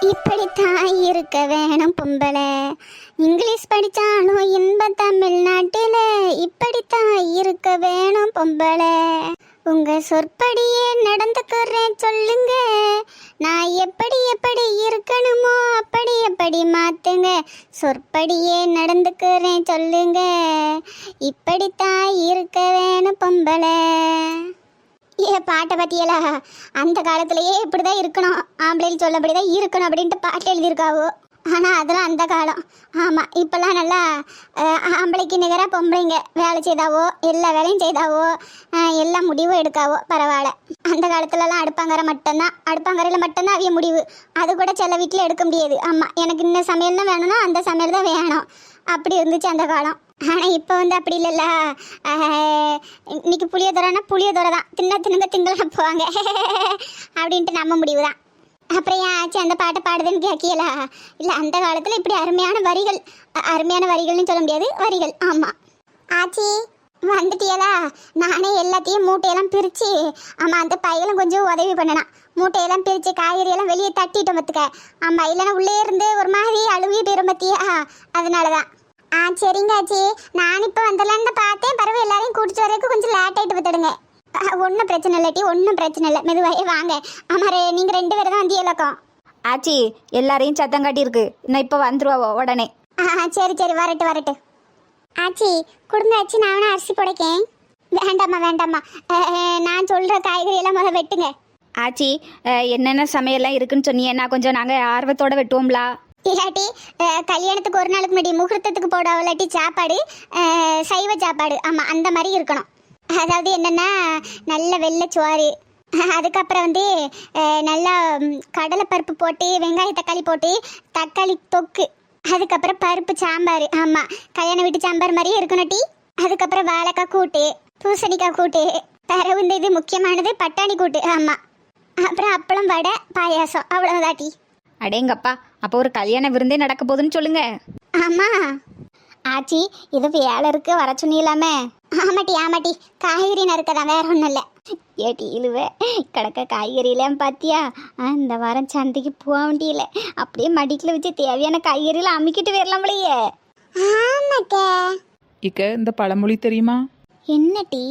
இப்படித்தான் இருக்க வேணும் பொம்பளை. இங்கிலீஷ் படித்தாலும் இன்ப தமிழ்நாட்டில் இப்படித்தான் இருக்க வேணும் பொம்பளை. உங்கள் சொற்படியே நடந்துக்கிறேன் சொல்லுங்க. நான் எப்படி எப்படி இருக்கணுமோ அப்படி எப்படி மாற்றுங்க சொற்படியே நடந்துக்கிறேன் சொல்லுங்க. இப்படித்தான் இருக்க வேணும் பொம்பளை. ஏ பாட்டை பத்தியலா? அந்த காலத்திலேயே இப்படிதான் இருக்கணும். ஆம்பளைன்னு சொல்லபடிதான் இருக்கணும் அப்படின்ட்டு பாட்டு எழுதியிருக்காவோ? ஆனால் அதெல்லாம் அந்த காலம். ஆமாம் இப்போல்லாம் நல்லா ஆம்பளைக்கு நிகராக பொம்பளைங்க வேலை செய்தாவோ எல்லா வேலையும் செய்தாவோ எல்லா முடிவும் எடுக்காவோ பரவாயில்ல. அந்த காலத்துலலாம் அடுப்பாங்கரை மட்டும்தான். அடுப்பாங்கரையில் மட்டும்தான் அவிய முடிவு. அது கூட சில வீட்டில் எடுக்க முடியாது. ஆமாம் எனக்கு இந்த சமையல் தான் வேணும்னா அந்த சமையல் தான் வேணும். அப்படி இருந்துச்சு அந்த காலம். ஆனால் இப்போ வந்து அப்படி இல்லைல்ல. ஆஹ், இன்னைக்கு புளியோதரைனா புளியோதரை தான். தின்ன தின்னுங்க திங்கலாம் போவாங்க. அப்படின்ட்டு நம்ம முடிவு தான் அப்புறம் ஏன் ஆச்சு? அந்த பாட்டை பாடுதுன்னு கேட்கியலா இல்லை அந்த காலத்தில் இப்படி அருமையான வரிகள் அருமையான வரிகள்னு சொல்ல முடியாது. வரிகள் ஆமாம் ஆச்சி வந்துட்டியலா நானே எல்லாத்தையும் மூட்டையெல்லாம் பிரித்து ஆமாம் அந்த பையலும் கொஞ்சம் உதவி பண்ணனான். மூட்டையெல்லாம் பிரித்து காய்கறியெல்லாம் வெளியே தட்டிட்டோம் பார்த்துக்க ஆமாம் இல்லைன்னா உள்ளே இருந்து ஒரு மாதிரி அழுகி போயிடும் பார்த்தியா அதனால தான் ஆ சரிங்க ஆச்சி நான் இப்போ வந்துடலான்னு பார்த்தேன். பரவாயில்ல எல்லாரையும் கூட்டிட்டு வரதுக்கு கொஞ்சம் லேட் ஆகிட்டு பார்த்துடுங்க. ஒன்றும் பிரச்சனை இல்லாட்டி ஒன்றும் பிரச்சனை இல்லை. மெதுவாகவே வாங்க. ஆமாம் நீங்கள் ரெண்டு பேரும் தான் வந்து இலக்கம். ஆச்சி எல்லாரையும் சத்தம் காட்டியிருக்கு. நான் இப்போ வந்துருவா உடனே. ஆ சரி சரி வரட்டு வரட்டு. ஆச்சி கொடுங்க ஆச்சி நான் வேணா அரிசி புடைக்கேன். வேண்டாம்மா வேண்டாம்மா. நான் சொல்கிற காய்கறி எல்லாம் முதல்ல வெட்டுங்க. ஆச்சி என்னென்ன சமையல்லாம் இருக்குன்னு சொன்னீங்கன்னா கொஞ்சம் நாங்கள் ஆர்வத்தோட வெட்டுவோம்லா. இல்லாட்டி கல்யாணத்துக்கு ஒரு நாளுக்கு முன்னாடி முகூர்த்தத்துக்கு போட இல்லாட்டி சாப்பாடு சைவ சாப்பாடு. ஆமாம் அந்த மாதிரி இருக்கணும். அதாவது என்னென்னா நல்ல வெள்ளை சோறு அதுக்கப்புறம் வந்து நல்லா கடலைப்பருப்பு போட்டு வெங்காய தக்காளி போட்டு தக்காளி தொக்கு. அதுக்கப்புறம் பருப்பு சாம்பார். ஆமாம் கல்யாண வீட்டு சாம்பார் மாதிரியே இருக்கணும் டீ. அதுக்கப்புறம் வாழைக்காய் கூட்டு பூசணிக்காய் கூட்டு பிறகு இந்த இது முக்கியமானது பட்டாணி கூட்டு. ஆமாம் அப்புறம் அப்பளம் வடை பாயாசம். அவ்வளோதான் டீ. அடேங்கப்பா அப்போ ஒரு கல்யாண விருந்தே நடக்க போகுதுன்னு சொல்லுங்க. ஆமா. ஆச்சி இது வேலை இருக்கு வர சொன்னீங்களாமே ஆமாட்டி ஆமாட்டி காய்கறி நறுக்கதான் வேற ஒன்றும் இல்லை. ஏட்டி இழுவ கிடக்க காய்கறியெல்லாம் பார்த்தியா இந்த வாரம் சந்தைக்கு போக முடியல அப்படியே மடிக்கில் வச்சு தேவையான காய்கறியெல்லாம் அமுக்கிட்டு வரலாம்லையே ஆமாக்கா. இக்க இந்த பழமொழி தெரியுமா? என்ன டீ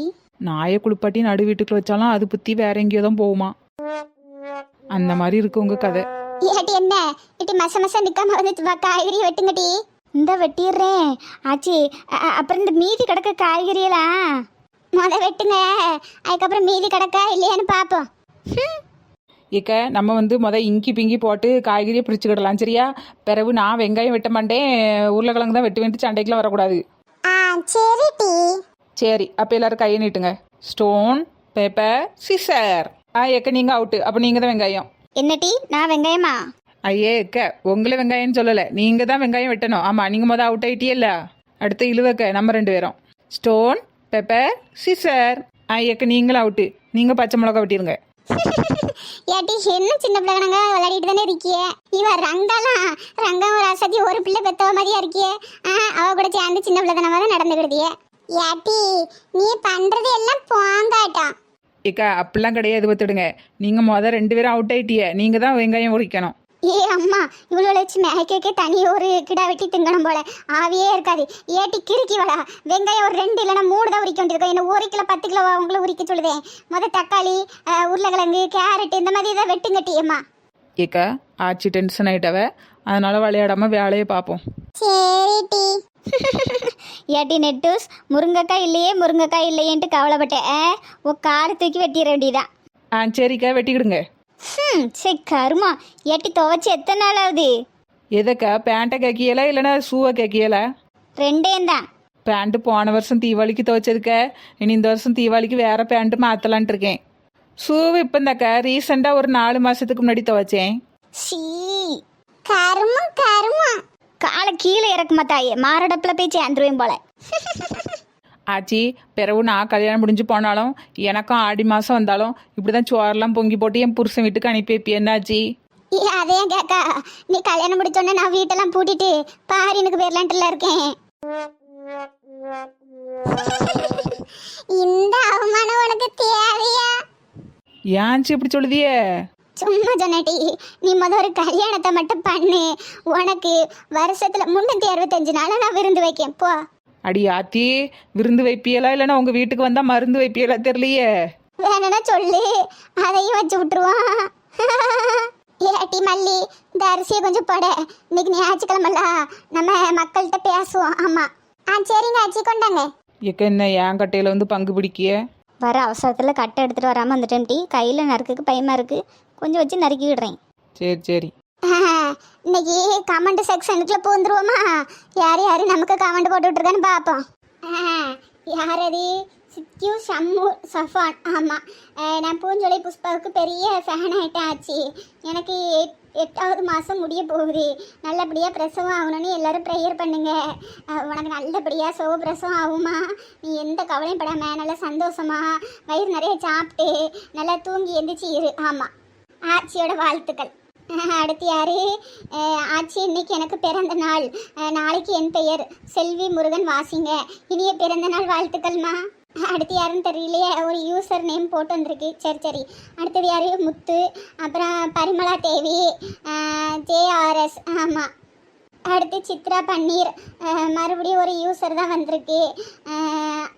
நாயை குளிப்பாட்டி நடு வீட்டுக்குள்ள வச்சாலும் அது புத்தி வேற எங்கேயோ தான் போகுமா? அந்த மாதிரி இருக்கு உங்க கதை. ஏட்டி என்ன? இட்டி மச மச நிக்காம வந்து காய்கறி வெட்டுங்க டீ இந்த வெட்டிடுறேன். ஆச்சி அப்புறம் இந்த மீதி கிடக்க காய்கறியெல்லாம். முத வெட்டுங்க. அதுக்கப்புறம் மீதி கிடக்கா இல்லையான்னு பார்ப்போம். இக்க நம்ம வந்து முத இங்கி பிங்கி போட்டு காய்கறியை பிரிச்சுக்கிடலாம் சரியா? பிறகு நான் வெங்காயம் வெட்ட மாட்டேன். உருளைக்கிழங்கு தான் வெட்டு வேண்டி சண்டைக்கெலாம் வரக்கூடாது. ஆ சரி டீ. சரி அப்போ எல்லாரும் கையை நீட்டுங்க. ஸ்டோன் பேப்பர் சிசர் ஆ எக்க நீங்கள் அவுட்டு அப்போ நீங்கள் தான் வெங்காயம். என்ன டீ நான் வெங்காயமா? ஐயே எக்க உங்களை வெங்காயம்னு சொல்லலை. நீங்கள் தான் வெங்காயம் வெட்டணும். ஆமாம் நீங்கள் மொதல் அவுட் ஆயிட்டியல்ல? அடுத்து இழுவக்க நம்ம ரெண்டு பேரும். ஸ்டோன் பெப்பர் சிசர் ஆ எக்க நீங்களும் அவுட்டு நீங்கள் பச்சை மிளகா வெட்டிடுங்க ஏட்டி என்ன சின்ன பிள்ளைங்க விளையாடிட்டு தானே இருக்கியே? இவ ரங்கலாம் ரங்கம் ஒரு அசதி ஒரு பிள்ளை பெத்தவ மாதிரியா இருக்கியே? அவ கூட சேர்ந்து சின்ன பிள்ளை தானே நடந்துக்கிடுதியே ஏட்டி நீ பண்றது எல்லாம் போங்காட்டம். ஏக்கா அப்படிலாம் கிடையாது பார்த்துடுங்க நீங்கள் மொதல் ரெண்டு பேரும் அவுட் ஆயிட்டிய. நீங்கள் தான் வெங்காயம் உரிக்கணும். ஏ அம்மா இவ்வளோ வச்சு மேய்க்கே தனி ஒரு கிடா வெட்டி திங்கணும் போல. ஆவியே இருக்காது. ஏட்டி கிறுக்கி வடா. வெங்காயம் ஒரு ரெண்டு இல்லைன்னா மூணு தான் உரிக்க வேண்டியிருக்கும். என்ன ஒரு கிலோ பத்து கிலோ உங்களை உரிக்க சொல்லுதேன் முத தக்காளி உருளைக்கிழங்கு கேரட் இந்த மாதிரி தான் வெட்டுங்கட்டி அம்மா. ஏக்கா ஆச்சி டென்ஷன் ஆயிட்டவ. அதனால விளையாடாம வேலையை பார்ப்போம். சரி டி. ஏட்டி நெட்டூஸ் முருங்கைக்காய் இல்லையே முருங்கைக்காய் இல்லையேன்ட்டு கவலைப்பட்டேன். ஆ, உன் காலை தூக்கி வெட்டிட வேண்டியதான் ஆ சரிக்கா வெட்டிக்கிடுங்க. ம் சரி கருமா. ஏட்டி துவைச்சு எத்தனை நாள் ஆகுது? எதக்கா பேண்ட்டை கேக்கியல இல்லைன்னா ஷூவை கேக்கியல? ரெண்டேம் தான். பேண்ட்டு போன வருஷம் தீபாவளிக்கு துவைச்சதுக்க இனி இந்த வருஷம் தீபாவளிக்கு வேற பேண்ட்டு மாற்றலான்ட்டு இருக்கேன். ஷூவு இப்போ இந்தக்கா ரீசெண்டாக ஒரு நாலு மாதத்துக்கு முன்னாடி துவைச்சேன். சீ கருமா கருமா. காலை கீழே இறக்குமா தாயே மாரடப்பில் போய் சேர்ந்துருவேன் போல. ஆச்சி பிறகு நான் கல்யாணம் முடிஞ்சு போனாலும் எனக்கும் ஆடி மாதம் வந்தாலும் இப்படி தான் சோறெல்லாம் பொங்கி போட்டு என் புருஷன் வீட்டுக்கு அனுப்பி வைப்பி என்னாச்சி அதையும் கேக்கா. நீ கல்யாணம் முடிச்சோன்னே நான் வீட்டெல்லாம் பூட்டிட்டு பாரினுக்கு பேர்லான்ட்டுல இருக்கேன். இந்த அவமானம் உனக்கு தேவையா? ஏன்ச்சி இப்படி சொல்லுதியே? சும்மா சொன்னடி நீ முத ஒரு கல்யாணத்தை மட்டும் பண்ணு. உனக்கு வருஷத்துல முன்னூத்தி அறுபத்தஞ்சு நாளை நான் விருந்து வைக்கேன். போ. அடி ஆத்தி விருந்து வைப்பியலா? இல்லைன்னா உங்க வீட்டுக்கு வந்தா மருந்து வைப்பியலா? தெரியலையே. வேணும்னா சொல்லு. அதையும் வச்சு விட்டுருவான். ஏட்டி மல்லி இந்த அரிசியை கொஞ்சம் போட. இன்னைக்கு ஞாயிற்றுக்கிழமல்ல நம்ம மக்கள்கிட்ட பேசுவோம். ஆமா. ஆ சரிங்க ஆச்சி கொண்டாங்க. எக்க என்ன என் கட்டையில வந்து பங்கு பிடிக்கிய? வர அவசரத்தில் கட்டை எடுத்துகிட்டு வராமல் வந்துட்டேன் டீ கையில் நறுக்குக்கு பயமா இருக்குது கொஞ்சம் வச்சு நறுக்கி விடுறேன் சரி சரி. இன்னைக்கு கமெண்ட் செக்ஷனுக்குள்ள பூந்துருவோமா? யார் யார் நமக்கு கமெண்ட் போட்டு விட்டுருக்கான்னு பார்ப்போம் யார் அது? சித்யூ ஷம்மு சஃபான். ஆமாம் நான் பூஞ்சொலை புஷ்பாவுக்கு பெரிய ஃபேன் ஆகிட்டேன் ஆச்சு எனக்கு எட்- எட்டாவது மாதம் முடிய போகுது. நல்லபடியாக பிரசவம் ஆகணும்னு எல்லாரும் ப்ரேயர் பண்ணுங்க. உனக்கு நல்லபடியாக சுக பிரசவம் ஆகுமா? நீ எந்த கவலையும் படாமல் நல்லா சந்தோஷமா வயிறு நிறைய சாப்பிட்டு நல்லா தூங்கி எந்திரிச்சு இரு. ஆமாம் ஆச்சியோட வாழ்த்துக்கள். அடுத்து யாரு? ஆச்சி இன்னைக்கு எனக்கு பிறந்த நாள். நாளைக்கு என் பெயர். செல்வி முருகன் வாசிங்க. இனிய பிறந்த நாள் வாழ்த்துக்கள்மா. அடுத்து யாருன்னு தெரியலையே ஒரு யூசர் நேம் போட்டு வந்திருக்கு. சரி சரி. அடுத்தது யாரு? முத்து. அப்புறம் பரிமளா தேவி. ஜேஆர்எஸ் ஆமாம் அடுத்து சித்ரா பன்னீர். மறுபடியும் ஒரு யூசர் தான் வந்திருக்கு.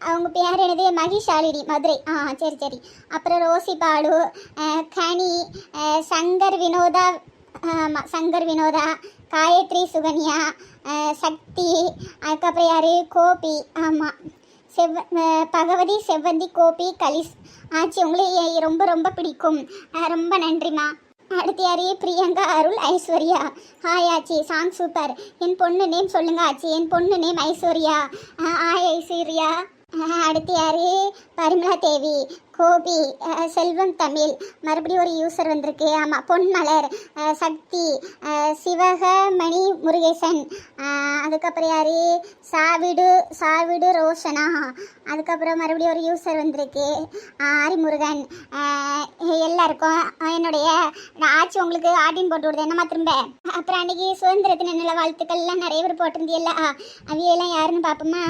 அவங்க பேர் என்னது? மகிஷாலினி மதுரை. ஆ சரி சரி. அப்புறம் ரோசி பாலு கனி சங்கர் வினோதா ஆமாம் சங்கர் வினோதா காயத்ரி சுகன்யா சக்தி அதுக்கப்புறம் யார்? கோபி ஆமாம் செவ்வ பகவதி செவ்வந்தி கோபி கலிஸ். ஆச்சு உங்களை ரொம்ப ரொம்ப பிடிக்கும். ரொம்ப நன்றிம்மா. அடுத்து யாரு பிரியங்கா அருள் ஐஸ்வர்யா. ஹாய் ஆச்சி. சாங் சூப்பர் என் பொண்ணு நேம் சொல்லுங்க ஆச்சி. என் பொண்ணு name Aishwarya. Ah hi Aishwarya. அடுத்து யாரு பரிமளா தேவி. கோபி செல்வம் தமிழ். மறுபடியும் ஒரு யூசர் வந்திருக்கு. ஆமாம் பொன்மலர் சக்தி சிவகமணி முருகேசன். அதுக்கப்புறம் யார்? சாவிடு சாவிடு ரோஷனா. அதுக்கப்புறம் மறுபடியும் ஒரு யூசர் வந்திருக்கு. ஆரிமுருகன். எல்லாருக்கும் என்னுடைய நான் ஆச்சு உங்களுக்கு ஆட்டின் போட்டு விடுது என்னம்மா திரும்ப? அப்புறம் அன்றைக்கி சுதந்திர தின நில வாழ்த்துக்கள்லாம் நிறைய பேர் போட்டிருந்தியல்ல அவையெல்லாம் யாருன்னு பார்ப்போமா?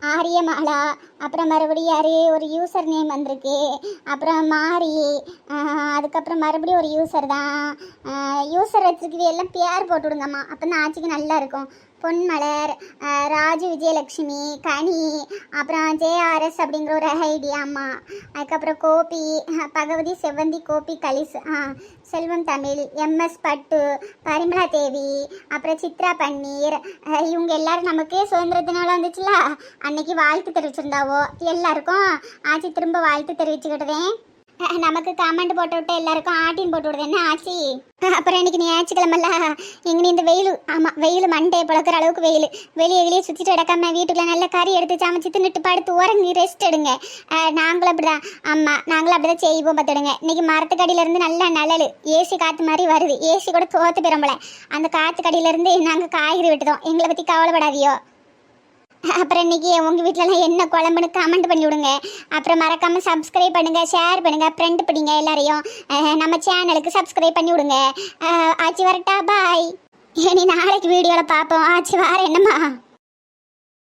ஆரியமாலா. அப்புறம் மறுபடியும் யார்? ஒரு யூசர் நேம் வந்திருக்கு. அப்புறம் மாரி அதுக்கப்புறம் மறுபடியும் ஒரு யூசர் தான். யூசர் வச்சுருக்கு எல்லாம் பேர் போட்டு விடுங்கம்மா. அப்போ தான் ஆட்சிக்கு நல்லா இருக்கும். பொன்மலர் ராஜு விஜயலட்சுமி கனி அப்புறம் ஜேஆர்எஸ் அப்படிங்கிற ஒரு ஐடி அம்மா. அதுக்கப்புறம் கோபி பகவதி செவ்வந்தி கோபி கலிஸ் செல்வம் தமிழ் எம்எஸ் பட்டு பரிமளா தேவி அப்புறம் சித்ரா பன்னீர் இவங்க எல்லாரும் நமக்கு சுதந்திர தினம் வந்துச்சுல? அன்னைக்கு வாழ்த்து தெரிவிச்சிருந்தாவோ? எல்லாருக்கும் ஆச்சி திரும்ப வாழ்த்து தெரிவிச்சுக்கிட்டதேன் நமக்கு கமெண்ட் போட்டு விட்டு எல்லாருக்கும் ஆட்டின் போட்டு விடுது. என்ன ஆச்சி? அப்புறம் இன்னைக்கு ஞாயிற்றுக்கிழமல்ல நீ இந்த வெயில் ஆமாம் வெயில் மண்டே பழக்கிற அளவுக்கு வெயில். வெளியே வெளியே சுற்றிட்டு கிடக்காம வீட்டுக்குள்ள நல்ல கறி எடுத்து சமைச்சு தின்னுட்டு படுத்து உறங்கி ரெஸ்ட் எடுங்க. நாங்களும் அப்படிதான். ஆமாம் நாங்களும் அப்படிதான் செய்வோம் பார்த்துடுங்க. இன்னைக்கு மரத்துக்கடியில இருந்து நல்ல நிழல் ஏசி காற்று மாதிரி வருது. ஏசி கூட தோத்து பெறம்பல அந்த காற்று கடியில இருந்து நாங்கள் காய்கறி விட்டுதோம். எங்களை பற்றி கவலைப்படாதியோ. அப்புறம் இன்னைக்கு உங்கள் வீட்டிலலாம் என்ன குழம்புன்னு கமெண்ட் பண்ணி விடுங்க. அப்புறம் மறக்காமல் சப்ஸ்கிரைப் பண்ணுங்கள் ஷேர் பண்ணுங்கள் ஃப்ரெண்ட் பிடிங்க எல்லாரையும். நம்ம சேனலுக்கு சப்ஸ்கிரைப் பண்ணி விடுங்க. ஆச்சி வரட்டா பாய் இனி நாளைக்கு வீடியோவில் பார்ப்போம். ஆச்சி வார என்னம்மா?